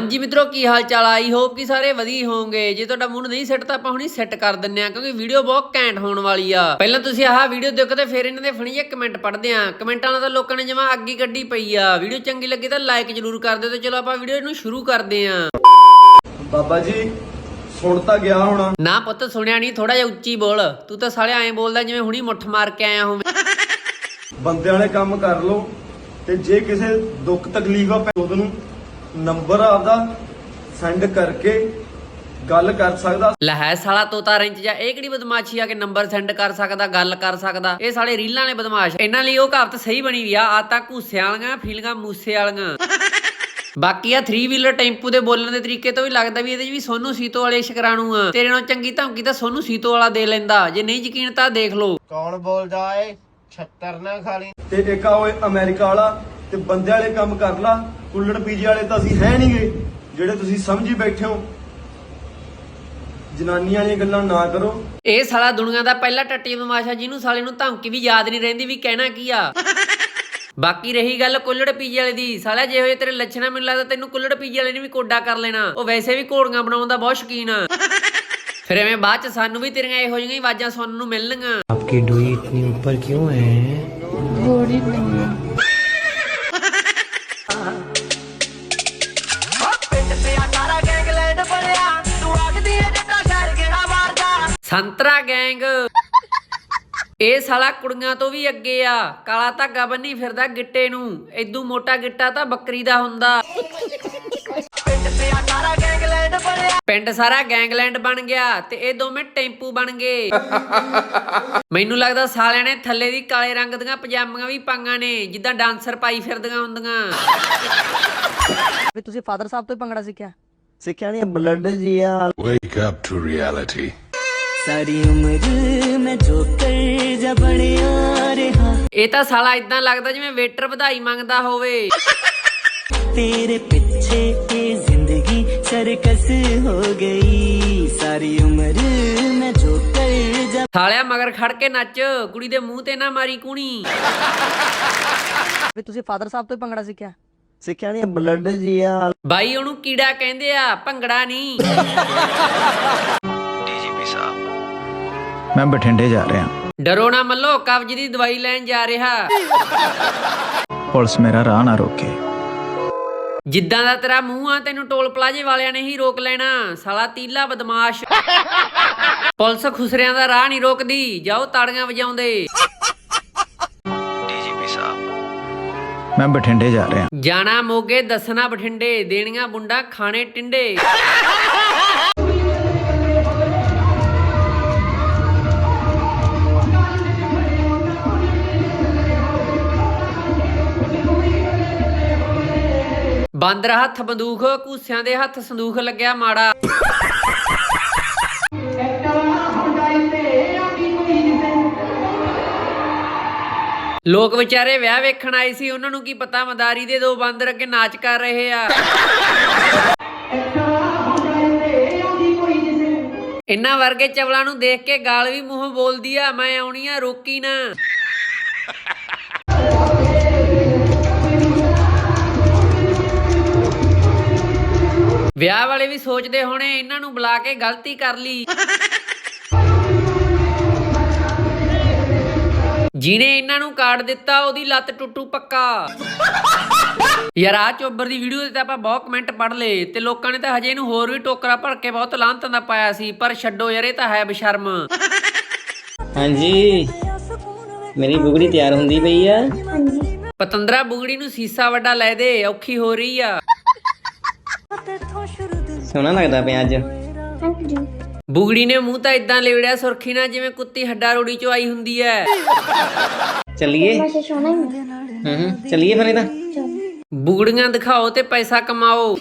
ਹਾਂਜੀ ਮਿੱਤਰੋ ਕੀ ਹਾਲ ਚਾਲ ਆਈ ਹੋਪ ਕਿ ਸਾਰੇ ਵਧੀਆ ਹੋਵੋਗੇ। ਜੇ ਤੁਹਾਡਾ ਮੂਡ ਨਹੀਂ ਸੈੱਟ ਤਾਂ ਆਪਾਂ ਹੁਣੀ ਸੈੱਟ ਕਰ ਦਿੰਨੇ ਆ ਕਿਉਂਕਿ ਵੀਡੀਓ ਬਹੁਤ ਘੈਂਟ ਹੋਣ ਵਾਲੀ ਆ। ਪਹਿਲਾਂ ਤੁਸੀਂ ਆਹ ਵੀਡੀਓ ਦੇਖੋ ਤੇ ਫਿਰ ਇਹਨਾਂ ਦੇ ਫਣੀ ਜਿਹੇ ਕਮੈਂਟ ਪੜ੍ਹਦੇ ਆ। ਕਮੈਂਟਾਂ ਨਾਲ ਤਾਂ ਲੋਕਾਂ ਨੇ ਜਮਾ ਅੱਗੀ ਕੱਢੀ ਪਈ ਆ। ਵੀਡੀਓ ਚੰਗੀ ਲੱਗੀ ਤਾਂ ਲਾਈਕ ਜ਼ਰੂਰ ਕਰ ਦਿਓ ਤੇ ਚਲੋ ਆਪਾਂ ਵੀਡੀਓ ਨੂੰ ਸ਼ੁਰੂ ਕਰਦੇ ਆ। ਬਾਬਾ ਜੀ ਸੁਣ ਤਾਂ ਗਿਆ ਹੋਣਾ। ਨਾ ਪੁੱਤ ਸੁਣਿਆ ਨਹੀਂ ਥੋੜਾ ਜਿਹਾ ਉੱਚੀ ਬੋਲ। ਤੂੰ ਤਾਂ ਸਾਲਿਆ ਐਂ ਬੋਲਦਾ ਜਿਵੇਂ ਹੁਣੀ ਮੁੱਠ ਮਾਰ ਕੇ ਆਇਆ ਹੋਵੇਂ। ਬੰਦੇ ਵਾਲੇ ਕੰਮ ਕਰ ਲਓ ਤੇ ਜੇ ਕਿਸੇ ਦੁੱਖ ਤਕਲੀਫ ਆ ਭੈ- ਉਹਨੂੰ ਨੰਬਰ ਆਪਦਾ ਸੈਂਡ ਕਰਕੇ ਗੱਲ ਕਰ ਸਕਦਾ। ਲੈ ਹੈ ਸਾਲਾ ਤੋਤਾ ਰਿੰਚ ਜਾਂ ਇਹ ਕਿਹੜੀ ਬਦਮਾਸ਼ੀ ਆ ਕਿ ਨੰਬਰ ਸੈਂਡ ਕਰ ਸਕਦਾ ਗੱਲ ਕਰ ਸਕਦਾ? ਇਹ ਸਾਲੇ ਰੀਲਾਂ ਵਾਲੇ ਬਦਮਾਸ਼। ਇਹਨਾਂ ਲਈ ਉਹ ਕਹਾਵਤ ਸਹੀ ਬਣੀ ਵੀ ਆ ਆ ਤਾਂ ਘੂਸਿਆਂ ਵਾਲੀਆਂ ਫੀਲਿੰਗਾਂ ਮੂਸੇ ਵਾਲੀਆਂ। ਬਾਕੀ ਆ 3 ਵੀਲਰ ਟੈਂਪੂ ਦੇ ਬੋਲਣ ਦੇ ਤਰੀਕੇ ਤੋਂ ਵੀ ਲੱਗਦਾ ਵੀ ਇਹਦੇ 'ਚ ਵੀ ਸੋਨੂ ਸੀਤੋ ਵਾਲੇ ਸ਼ਕਰਾਣੂ ਆ। ਤੇਰੇ ਨਾਲ ਚੰਗੀ ਧਮਕੀ ਤਾਂ ਸੋਨੂ ਸੀਤੋ ਵਾਲਾ ਦੇ ਲੈਂਦਾ। ਜੇ ਨਹੀਂ ਯਕੀਨ ਤਾਂ ਦੇਖ ਲਓ। ਕੌਣ ਬੋਲਦਾ ਏ? ਛੱਤਰ ਨਾ ਖਾਲੀ। ਤੇ ਇੱਕ ਆ ਓਏ ਅਮਰੀਕਾ ਵਾਲਾ ਤੇ ਬੰਦੇ ਵਾਲੇ ਕੰਮ ਕਰ ਲਾ। ਕੁੱਲੜ ਪੀਜੇ ਵਾਲੇ ਤਾਂ ਅਸੀਂ ਹੈ ਨਹੀਂਗੇ ਜਿਹੜੇ ਤੁਸੀਂ ਸਮਝੀ ਬੈਠੇ ਹੋ ਜਨਾਨੀਆਂ ਵਾਲੀਆਂ ਗੱਲਾਂ ਨਾ ਕਰੋ ਇਹ ਸਾਲਾ ਦੁਨੀਆ ਦਾ ਪਹਿਲਾ ਟੱਟੀ ਬਦਮਾਸ਼ਾ ਜਿਹਨੂੰ ਸਾਲੇ ਨੂੰ ਧਮਕੀ ਵੀ ਯਾਦ ਨਹੀਂ ਰਹਿੰਦੀ ਵੀ ਕਹਿਣਾ ਕੀ ਆ ਬਾਕੀ ਰਹੀ ਗੱਲ ਕੁੱਲੜ ਪੀਜੇ ਵਾਲੇ ਦੀ ਸਾਲਿਆ ਜੇ ਹੋਏ ਤੇਰੇ ਲੱਛਣਾ ਮੈਨੂੰ ਲੱਗਦਾ ਤੈਨੂੰ ਕੁੱਲੜ ਪੀਜੇ ਵਾਲੇ ਨੇ ਵੀ ਕੋਡਾ ਕਰ ਲੈਣਾ ਉਹ ਵੈਸੇ ਵੀ ਘੋੜੀਆਂ ਬਣਾਉਣ ਦਾ ਬਹੁਤ ਸ਼ੌਕੀਨ ਆ ਫਿਰ ਐਵੇਂ ਬਾਅਦ ਚ ਸਾਨੂੰ ਵੀ ਤੇਰੀਆਂ ਇਹੋ ਜਿਹੀਆਂ ਹੀ ਆਵਾਜ਼ਾਂ ਸੁਣਨ ਨੂੰ ਮਿਲਣਗੀਆਂ आपकी डोई इतनी ऊपर क्यों है ਬੋੜੀ ਨਹੀਂ ਸੰਤਰਾ ਗੈਂਗ। ਇਹ ਸਾਲਾ ਕੁੜੀਆਂ ਤੋਂ ਵੀ ਅੱਗੇ ਆ। ਕਾਲਾ ਧਾਗਾ ਬੰਨੀ ਫਿਰਦਾ ਗਿੱਟੇ ਨੂੰ। ਐਦੂ ਮੋਟਾ ਗਿੱਟਾ ਤਾਂ ਬੱਕਰੀ ਦਾ ਹੁੰਦਾ। ਪਿੰਡ ਸਾਰਾ ਗੈਂਗਲੈਂਡ ਬਣ ਗਿਆ ਤੇ ਇਹ ਦੋਵੇਂ ਟੈਂਪੂ ਬਣ ਗਏ। ਮੈਨੂੰ ਲੱਗਦਾ ਸਾਲਿਆਂ ਨੇ ਥੱਲੇ ਦੀ ਕਾਲੇ ਰੰਗ ਦੀਆਂ ਪਜਾਮੀਆਂ ਵੀ ਪਾਈਆਂ ਨੇ ਜਿੱਦਾਂ ਡਾਂਸਰ ਪਾਈ ਫਿਰਦੀਆਂ ਹੁੰਦੀਆਂ। ਵੀ ਤੁਸੀਂ ਫਾਦਰ ਸਾਹਿਬ ਤੋਂ ਹੀ ਭੰਗੜਾ ਸਿੱਖਿਆ? ਸਿੱਖਿਆ ਨਹੀਂ ਬਲੱਡ ਜੀਆ Wake up to reality. ਸਾਰੀ ਉਮਰ ਮੈਂ ਜੋ ਕਰ ਜਾ ਬਣਿਆ ਰਿਹਾ। ਇਹ ਤਾਂ ਸਾਲਾ ਇਦਾਂ ਲੱਗਦਾ ਜਿਵੇਂ ਵੇਟਰ ਵਧਾਈ ਮੰਗਦਾ ਹੋਵੇ। ਤੇਰੇ ਪਿੱਛੇ ਇਹ ਜ਼ਿੰਦਗੀ ਸਰਕਸ ਹੋ ਗਈ। ਸਾਰੀ ਉਮਰ ਮੈਂ ਜੋ ਕਰ ਜਾ ਸਾਲਿਆ ਮਗਰ ਖੜ ਕੇ ਨੱਚ ਕੁੜੀ ਦੇ ਮੂੰਹ ਤੇ ਨਾ ਮਾਰੀ ਕੂਣੀ। ਵੀ ਤੁਸੀਂ ਫਾਦਰ ਸਾਹਿਬ ਤੋਂ ਹੀ ਭੰਗੜਾ ਸਿੱਖਿਆ? ਸਿੱਖਿਆ ਨਹੀਂ ਬਲੱਡ ਜੀਆ ਬਾਈ ਉਹਨੂੰ ਕੀੜਾ ਕਹਿੰਦੇ ਆ ਭੰਗੜਾ ਨਹੀਂ ਮੈਂ ਬਠਿੰਡੇ ਜਾ ਰਿਹਾ। ਡਰੋ ਨਾ ਮੱਲੋ ਕਬਜ਼ ਦੀ ਦਵਾਈ ਲੈਣ ਜਾ ਰਿਹਾ। ਪੁਲਿਸ ਮੇਰਾ ਰਾਹ ਨਾ ਰੋਕੇ। ਜਿੱਦਾਂ ਦਾ ਤੇਰਾ ਮੂੰਹ ਆ ਤੈਨੂੰ ਟੋਲ ਪਲਾਜੇ ਵਾਲਿਆਂ ਨੇ ਹੀ ਰੋਕ ਲੈਣਾ। ਸਾਲਾ ਤੀਲਾ ਬਦਮਾਸ਼। ਪੁਲਿਸ ਖੁਸਰਿਆਂ ਦਾ ਰਾਹ ਨਹੀਂ ਰੋਕਦੀ। ਜਾਓ ਤਾੜੀਆਂ ਵਜਾਉਂਦੇ। ਡੀਜੀਪੀ ਸਾਹਿਬ ਮੈਂ ਬਠਿੰਡੇ ਜਾ ਰਿਹਾ। ਜਾਣਾ ਮੋਗੇ ਦੱਸਣਾ ਬਠਿੰਡੇ। ਦੇਣੀਆਂ ਬੁੰਡਾ ਖਾਣੇ ਟਿੰਡੇ। ਬਾਂਦਰ ਹੱਥ ਬੰਦੂਖ ਘੂਸਿਆਂ ਦੇ ਹੱਥ ਸੰਦੂਖ ਲੱਗਿਆ ਮਾੜਾ। ਲੋਕ ਵਿਚਾਰੇ ਵਿਆਹ ਵੇਖਣ ਆਏ ਸੀ, ਉਹਨਾਂ ਨੂੰ ਕੀ ਪਤਾ ਮਦਾਰੀ ਦੇ ਦੋ ਬਾਂਦਰ ਅੱਗੇ ਨਾਚ ਕਰ ਰਹੇ ਆ। ਇੰਨਾ ਵਰਗੇ ਚਵਲਾਂ ਨੂੰ ਦੇਖ ਕੇ ਗਾਲ ਵੀ ਮੂੰਹੋਂ ਬੋਲਦੀ ਆ, ਮੈਂ ਆਉਣੀ ਆ, ਰੋਕੀ ਨਾ। ਵਿਆਹ ਵਾਲੇ ਵੀ ਸੋਚਦੇ ਹੋਣੇ ਇਹਨਾਂ ਨੂੰ ਬੁਲਾ ਕੇ ਗਲਤੀ ਕਰ ਲਈ। ਜਿਹਨੇ ਇਹਨਾਂ ਨੂੰ ਕਾਰਡ ਦਿੱਤਾ ਉਹਦੀ ਲੱਤ ਟੁੱਟੂ ਪੱਕਾ। ਯਾਰ ਆ ਚੋਬਰ ਦੀ ਵੀਡੀਓ ਤੇ ਤਾਂ ਆਪਾਂ ਬਹੁਤ ਕਮੈਂਟ ਪੜ ਲਏ ਤੇ ਲੋਕਾਂ ਨੇ ਤਾਂ ਹਜੇ ਇਹਨੂੰ ਹੋਰ ਵੀ ਟੋਕਰਾ ਭਰ ਕੇ ਬਹੁਤ ਲਾਂਤਾਂ ਦਾ ਪਾਇਆ ਸੀ ਪਰ ਛੱਡੋ ਯਾਰ ਇਹ ਤਾਂ ਹੈ ਬਸ਼ਰਮ। ਹਾਂਜੀ ਮੇਰੀ ਬੁਗੜੀ ਤਿਆਰ ਹੁੰਦੀ ਪਈ ਆ। ਪਤੰਦਰਾ ਬੁਗੜੀ ਨੂੰ ਸੀਸਾ ਵੱਡਾ ਲੈ ਦੇ ਔਖੀ ਹੋ ਰਹੀ ਆ। ਸੋਹਣਾ ਲੱਗਦਾ ਪਿਆ ਅੱਜ। ਬੁਗੜੀ ਨੇ ਮੂੰਹ ਤਾਂ ਇਦਾਂ ਲਿਵੜਿਆ ਸੁਰਖੀ ਨਾਲ ਜਿਵੇਂ ਕੁੱਤੀ ਹੱਡਾ ਰੋੜੀ ਚੋਂ ਆਈ ਹੁੰਦੀ ਐ। ਚੱਲੀਏ। ਹੂੰ ਹੂੰ। ਚੱਲੀਏ ਫਿਰ ਇਹਦਾ। ਬੁਗੜੀਆਂ ਦਿਖਾਓ ਤੇ ਪੈਸਾ ਕਮਾਓ।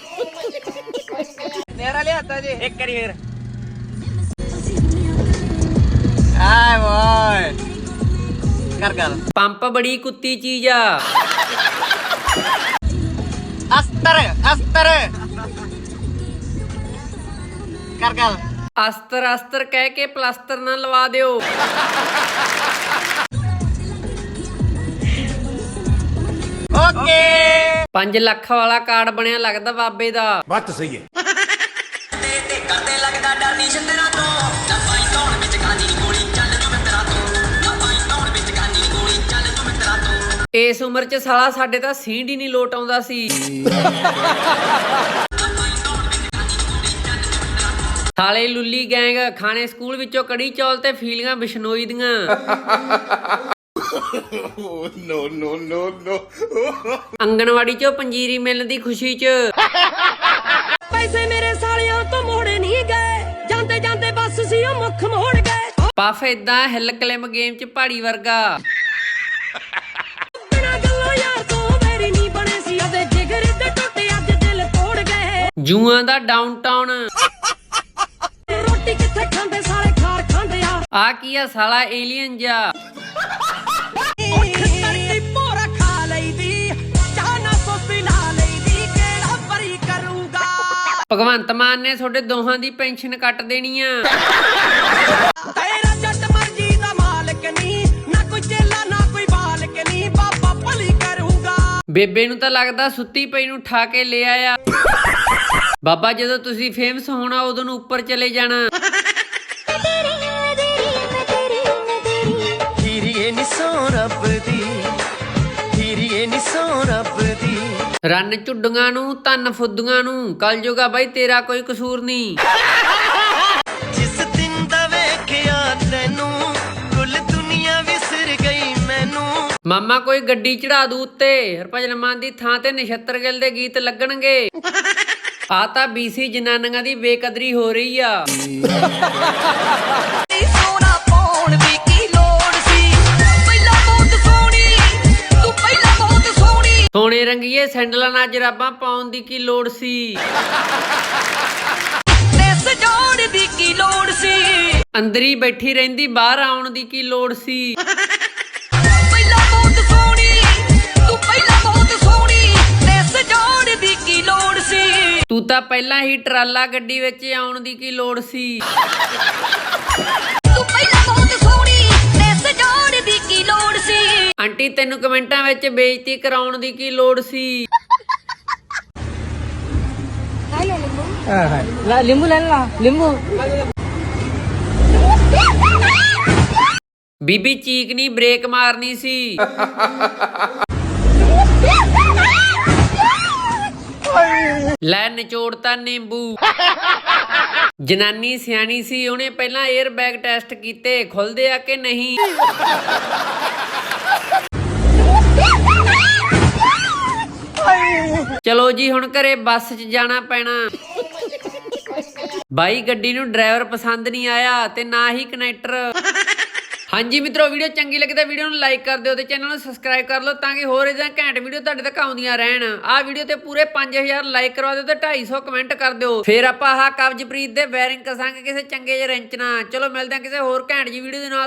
ਨੇਰਾ ਲਿਆਤਾ ਜੀ। ਇੱਕ ਕਰੀ ਫੇਰ। ਆਏ ਵਾਏ ਕਰ ਗੱਲ। ਪੰਪ ਬੜੀ ਕੁੱਤੀ ਚੀਜ਼ ਆ। ਅਸਤਰ ਅਸਤਰ। ਕਰ ਗੱਲ ਅਸਤਰ ਅਸਤਰ ਕਹਿ ਕੇ ਪਲਾਸਟਰ ਨਾ ਲਵਾ ਦਿਓ। ਓਕੇ। 5 ਲੱਖ ਵਾਲਾ ਕਾਰਡ ਬਣਿਆ ਲੱਗਦਾ ਬਾਬੇ ਦਾ। ਕਰਦੇ ਲੱਗਦਾ ਡਰ ਨਹੀਂ ਛੰਦਰਾਂ ਤੋਂ ਨਾ ਪਾਈ ਕੌਣ ਵਿੱਚ ਗਾਨੀ ਗੋਲੀ ਚੱਲ ਜੂ ਮਿੱਤਰਾਂ ਤੋਂ ਨਾ ਪਾਈ ਕੌਣ ਵਿੱਚ ਗਾਨੀ ਗੋਲੀ ਚੱਲ ਜੂ ਮਿੱਤਰਾਂ ਤੋਂ ਇਸ ਉਮਰ 'ਚ ਸਾਲਾ ਸਾਡੇ ਤਾਂ ਸੀਂਡ ਹੀ ਨਹੀਂ ਲੋਟ ਆਉਂਦਾ ਸੀ। ਸਾਲੇ ਲੁੱਲੀ ਗੈਂਗ ਖਾਣੇ ਸਕੂਲ ਵਿੱਚੋਂ ਕੜੀ ਚੌਲ ਤੇ ਫੀਲੀਆਂ ਬਿਸ਼ਨੋਈ ਦੀਆਂ। ਨੋ ਨੋ ਨੋ ਨੋ ਅੰਗਣਵਾੜੀ 'ਚੋਂ ਪੰਜੀਰੀ ਮਿਲਣ ਦੀ ਖੁਸ਼ੀ 'ਚ। ਪੈਸੇ ਮੇਰੇ ਸਾਲਿਆਂ ਤੋਂ ਮੋੜੇ ਨਹੀਂ ਗਏ। ਜਾਂਦੇ ਜਾਂਦੇ ਬੱਸ ਸੀ ਉਹ ਮੁੱਖ ਮੋੜ ਗਏ। ਪਫ ਇਦਾਂ ਹਿੱਲ ਕਲਿਮ ਗੇਮ 'ਚ ਪਹਾੜੀ ਵਰਗਾ। ਬਿਨਾ ਗੱਲੋਂ ਯਾਰ ਤੋਂ ਮੇਰੀ ਨਹੀਂ ਬਣੇ ਸੀ। ਉਹਦੇ ਜਿਗਰ ਤੇ ਟੁੱਟੇ ਅੱਜ ਦਿਲ ਤੋੜ ਗਏ। ਜੂਆਂ ਦਾ ਡਾਊਨਟਾਊਨ ਰੋਟੀ ਕਿੱਥੇ ਖਾਂਦੇ? ਸਾਲੇ ਖਾਰ ਖਾਂਦੇ ਆ। ਆ ਕੀ ਆ ਸਾਲਾ ਏਲੀਅਨ ਜਾ ਭਗਵੰਤ ਮਾਨ ਨੇ ਤੁਹਾਡੇ ਦੋਹਾਂ ਦੀ ਪੈਨਸ਼ਨ ਕੱਟ ਦੇਣੀ ਆ। ਬੇਬੇ ਨੂੰ ਤਾਂ ਲੱਗਦਾ ਸੁੱਤੀ ਪਈ ਨੂੰ ਠਾ ਕੇ ਲੈ ਆਇਆ। ਬਾਬਾ ਜਦੋਂ ਤੁਸੀਂ ਫੇਮਸ ਹੋਣਾ ਉਦੋਂ ਨੂੰ ਉੱਪਰ ਚਲੇ ਜਾਣਾ। ਹੀਰੀਏ ਨੀ ਸੋ ਰੱਬ ਦੀ ਹੀਰੀਏ ਨੀ ਸੋ ਰੱਬ ਦੀ। ਰੰਨ ਝੁੱਡੀਆਂ ਨੂੰ ਧੰਨ ਫੁੱਦੀਆਂ ਨੂੰ ਕਲ ਜੂਗਾ ਬਾਈ ਤੇਰਾ ਕੋਈ ਕਸੂਰ ਨਹੀਂ ਮਾਮਾ ਕੋਈ ਗੱਡੀ ਚੜਾ ਦੂ ਉੱਤੇ। ਹਰਭਜਨ ਮਾਨ ਦੀ ਥਾਂ ਤੇ ਨਛੱਤਰ ਗਿੱਲ ਦੇ ਗੀਤ ਲੱਗਣਗੇ। ਆ ਤਾਂ ਬੀਸੀ ਜਨਾਨੀਆਂ ਦੀ ਬੇਕਦਰੀ ਹੋ ਰਹੀ ਆ। ਸੋਨਾ ਰੰਗੀਏ ਸੈਂਡਲਾਂ ਨਾਲ ਜਰਾਬਾਂ ਪਾਉਣ ਦੀ ਕੀ ਲੋੜ ਸੀ? ਤੇ ਸਜਾਉਣ ਦੀ ਕੀ ਲੋੜ ਸੀ? ਅੰਦਰ ਹੀ ਬੈਠੀ ਰਹਿੰਦੀ ਬਾਹਰ ਆਉਣ ਦੀ ਕੀ ਲੋੜ ਸੀ? ਤੂੰ ਤਾਂ ਪਹਿਲਾਂ ਹੀ ਟਰਾਲਾ ਗੱਡੀ ਵਿੱਚ ਆਉਣ ਦੀ ਕੀ ਲੋੜ ਸੀ? ਤੂੰ ਪਹਿਲਾਂ ਬਹੁਤ ਸੋਹਣੀ ਤੇ ਸਜਾਉਣ ਦੀ ਕੀ ਲੋੜ ਸੀ? ਆਂਟੀ ਤੈਨੂੰ ਕਮੈਂਟਾਂ ਵਿੱਚ ਬੇਇੱਜ਼ਤੀ ਕਰਾਉਣ ਦੀ ਕੀ ਲੋੜ ਸੀ? ਬੀਬੀ ਚੀਕ ਨਹੀਂ ਬ੍ਰੇਕ ਮਾਰਨੀ ਸੀ। ਲੈ ਨਿਚੋੜਤਾ ਨਿੰਬੂ। ਜਨਾਨੀ ਸਿਆਣੀ ਸੀ, ਉਹਨੇ ਪਹਿਲਾਂ 에ਅਰ ਬੈਗ ਟੈਸਟ ਕੀਤੇ, ਖੁੱਲਦੇ ਆ ਕਿ ਨਹੀਂ? ਚਲੋ ਜੀ, ਹੁਣ ਘਰੇ ਬੱਸ 'ਚ ਜਾਣਾ ਪੈਣਾ। ਬਾਈ, ਗੱਡੀ ਨੂੰ ਡਰਾਈਵਰ ਪਸੰਦ ਨਹੀਂ ਆਇਆ ਤੇ ਨਾ ਹੀ ਕਨੈਕਟਰ। ਹਾਂਜੀ ਮਿੱਤਰੋ, ਵੀਡੀਓ ਚੰਗੀ ਲੱਗੀ ਤਾਂ ਵੀਡੀਓ ਨੂੰ ਲਾਈਕ ਕਰ ਦਿਓ ਤੇ ਚੈਨਲ ਨੂੰ ਸਬਸਕ੍ਰਾਈਬ ਕਰ ਲਓ ਤਾਂ ਕਿ ਹੋਰ ਇਦਾਂ ਘੈਂਟ ਵੀਡੀਓ ਤੁਹਾਡੇ ਤੱਕ ਆਉਂਦੀਆਂ ਰਹਿਣ। ਆਹ ਵੀਡੀਓ ਤੇ ਪੂਰੇ 5000 ਲਾਈਕ ਕਰਵਾ ਦਿਓ ਤੇ 250 ਕਮੈਂਟ ਕਰ ਦਿਓ। ਫਿਰ ਆਪਾਂ ਆਹ ਕਬਜ਼ਪ੍ਰੀਤ ਦੇ ਬੈਰਿੰਗ ਕਸਾਂਗੇ ਕਿਸੇ ਚੰਗੇ ਜਿਹੇ ਰੈਂਚ ਨਾਲ। ਚਲੋ ਮਿਲਦੇ ਹਾਂ ਕਿਸੇ ਹੋਰ ਘੈਂਟ ਜੀ ਵੀਡੀਓ ਦੇ ਨਾਲ।